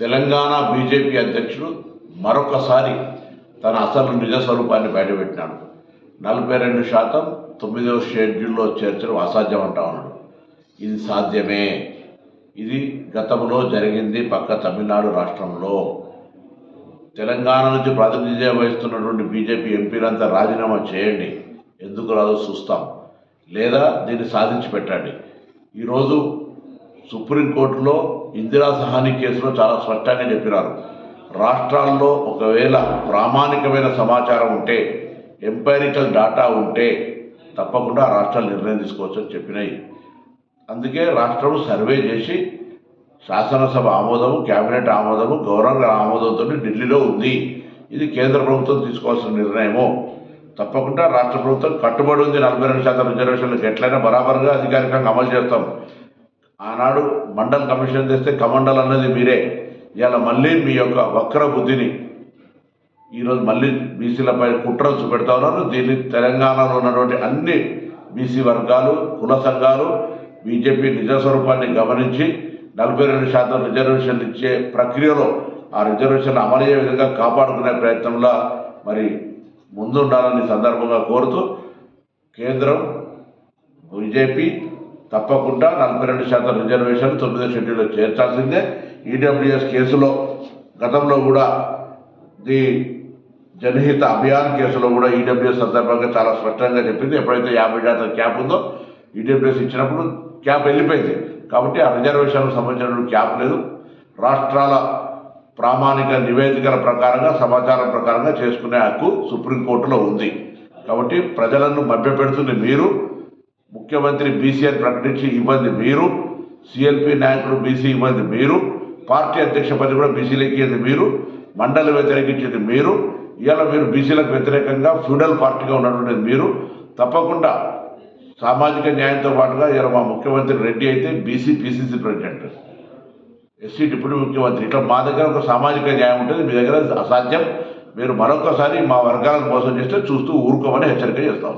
Telangana BJP అధ్యక్షుడు మరొకసారి తన అసలు నిజ స్వరూపాన్ని బయటపెట్టినాడు. నలభై రెండు శాతం తొమ్మిదవ షెడ్యూల్లో చేర్చడం అసాధ్యం అంటా ఉన్నాడు. ఇది సాధ్యమే. ఇది గతంలో జరిగింది పక్క తమిళనాడు రాష్ట్రంలో. తెలంగాణ నుంచి ప్రాతినిధ్యం వహిస్తున్నటువంటి బీజేపీ ఎంపీలంతా రాజీనామా చేయండి. ఎందుకు రాదో చూస్తాం. లేదా దీన్ని సాధించి పెట్టండి. ఈరోజు సుప్రీంకోర్టులో ఇందిరా సహాని కేసులో చాలా స్పష్టంగా చెప్పినారు. రాష్ట్రాల్లో ఒకవేళ ప్రామాణికమైన సమాచారం ఉంటే ఎంపైరికల్ డాటా ఉంటే తప్పకుండా ఆ రాష్ట్రాలు నిర్ణయం తీసుకోవచ్చు అని చెప్పినాయి. అందుకే రాష్ట్రం సర్వే చేసి శాసనసభ ఆమోదము కేబినెట్ ఆమోదము గవర్నర్ ఆమోదంతో ఢిల్లీలో ఉంది. ఇది కేంద్ర ప్రభుత్వం తీసుకోవాల్సిన నిర్ణయము. తప్పకుండా రాష్ట్ర ప్రభుత్వం కట్టుబడి ఉంది. నలభై రెండు శాతం రిజర్వేషన్లకు ఎట్లయినా బరాబర్గా అధికారికంగా అమలు చేస్తాం. ఆనాడు మండల్ కమిషన్ చేస్తే కమండల్ అన్నది మీరే. ఇలా మళ్ళీ మీ యొక్క వక్ర బుద్ధిని ఈరోజు మళ్ళీ బీసీలపై కుట్రలు పెడతా ఉన్నారు. దీన్ని తెలంగాణలో ఉన్నటువంటి అన్ని బీసీ వర్గాలు కుల సంఘాలు బీజేపీ నిజ స్వరూపాన్ని గమనించి నలభై రెండు శాతం రిజర్వేషన్లు ఇచ్చే ప్రక్రియలో ఆ రిజర్వేషన్ అమలయ్యే విధంగా కాపాడుకునే ప్రయత్నంలో మరి ముందుండాలని సందర్భంగా కోరుతూ కేంద్రం బీజేపీ తప్పకుండా నలభై రెండు శాతం రిజర్వేషన్ తొమ్మిదో షెడ్యూల్లో చేర్చాల్సిందే. ఈడబ్ల్యూఎస్ కేసులో గతంలో కూడా ది జనహిత అభియాన్ కేసులో కూడా ఈడబ్ల్యూఎస్ సందర్భంగా చాలా స్పష్టంగా చెప్పింది. ఎప్పుడైతే యాభై శాతం క్యాప్ ఉందో ఈడబ్ల్యూఎస్ ఇచ్చినప్పుడు క్యాప్ వెళ్ళిపోయింది. కాబట్టి ఆ రిజర్వేషన్కు సంబంధించిన క్యాప్ లేదు. రాష్ట్రాల ప్రామాణిక నివేదికల ప్రకారంగా సమాచారం ప్రకారంగా చేసుకునే హక్కు సుప్రీంకోర్టులో ఉంది. కాబట్టి ప్రజలను మభ్యపెడుతుంది మీరు. ముఖ్యమంత్రి బీసీ అని ప్రకటించి ఇబ్బంది మీరు సిఎల్పి నాయకుడు బీసీ ఇబ్బంది మీరు పార్టీ అధ్యక్ష పదవి కూడా బీసీలు ఇవ్వండి మీరు మండలి వ్యతిరేకించేది మీరు ఇవాళ మీరు బీసీలకు వ్యతిరేకంగా ఫ్యూడల్ పార్టీగా ఉన్నటువంటిది మీరు. తప్పకుండా సామాజిక న్యాయంతో పాటుగా ఇలా మా ముఖ్యమంత్రి రెడ్డి అయితే BC PCC president. SC deputy ముఖ్యమంత్రి. ఇట్లా మా దగ్గర ఒక సామాజిక న్యాయం ఉంటుంది మీ దగ్గర అసాధ్యం. మీరు మరొకసారి మా వర్గాలను మోసం చేస్తే చూస్తూ ఊరుకోమని హెచ్చరిక చేస్తాం